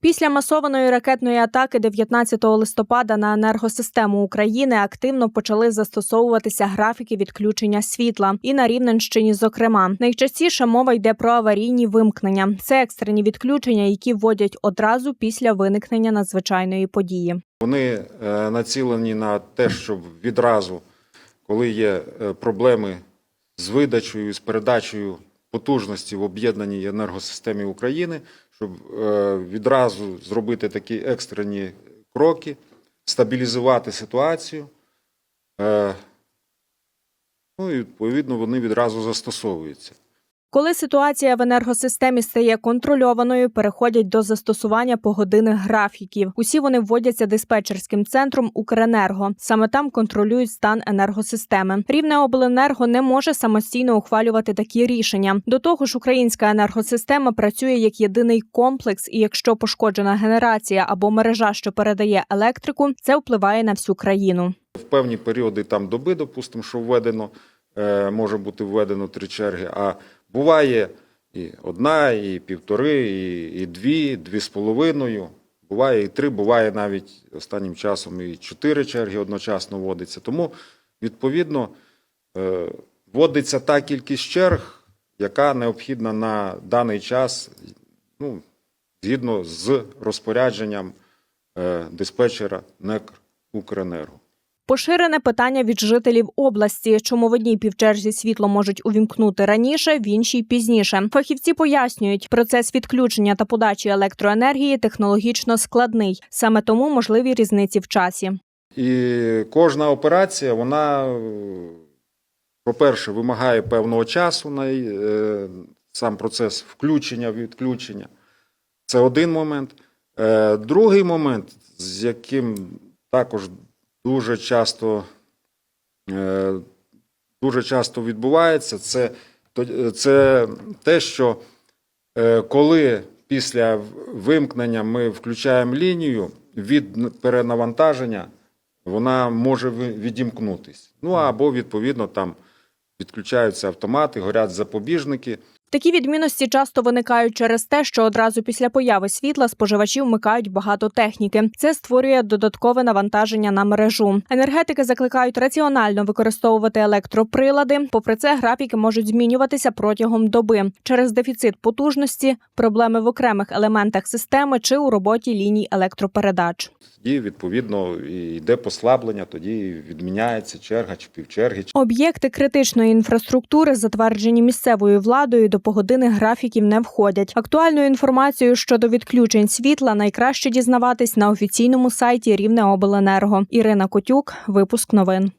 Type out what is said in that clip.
Після масованої ракетної атаки 19 листопада на енергосистему України активно почали застосовуватися графіки відключення світла, і на Рівненщині, зокрема, найчастіше мова йде про аварійні вимкнення. Це екстрені відключення, які вводять одразу після виникнення надзвичайної події. Вони е, націлені на те, щоб відразу, коли є е, проблеми з видачею, з передачею потужності в об'єднаній енергосистемі України, щоб е, відразу зробити такі екстрені кроки, стабілізувати ситуацію. Е, Ну і відповідно вони відразу застосовуються. Коли ситуація в енергосистемі стає контрольованою, переходять до застосування погодинних графіків. Усі вони вводяться диспетчерським центром Укренерго. Саме там контролюють стан енергосистеми. Рівне обленерго не може самостійно ухвалювати такі рішення. До того ж, українська енергосистема працює як єдиний комплекс, і якщо пошкоджена генерація або мережа, що передає електрику, це впливає на всю країну. В певні періоди там доби, допустимо, що введено, е, може бути введено три черги. А буває і одна, і півтори, і, і дві, дві з половиною. Буває і три, буває навіть останнім часом і чотири черги одночасно вводиться. Тому, відповідно, е, вводиться та кількість черг, яка необхідна на даний час, ну, згідно з розпорядженням е, диспетчера НЕК Укренерго. Поширене питання від жителів області, чому в одній півчерзі світло можуть увімкнути раніше, в іншій пізніше. Фахівці пояснюють, процес відключення та подачі електроенергії технологічно складний, саме тому можливі різниці в часі. І кожна операція, вона, по-перше, вимагає певного часу на е, сам процес включення, відключення. Це один момент. Е, Другий момент, з яким також дуже часто, е, дуже часто відбувається, це, це те, що е, коли після вимкнення ми включаємо лінію від перенавантаження, вона може відімкнутись. Ну або відповідно там відключаються автомати, горять запобіжники. Такі відмінності часто виникають через те, що одразу після появи світла споживачі вмикають багато техніки. Це створює додаткове навантаження на мережу. Енергетики закликають раціонально використовувати електроприлади. Попри це, графіки можуть змінюватися протягом доби через дефіцит потужності, проблеми в окремих елементах системи чи у роботі ліній електропередач. Тоді, відповідно, йде послаблення, тоді відміняється черга чи півчерги. Об'єкти критичної інфраструктури, затверджені місцевою владою, до погодинних графіків не входять. Актуальну інформацію щодо відключень світла найкраще дізнаватись на офіційному сайті Рівнеобленерго. Ірина Котюк, випуск новин.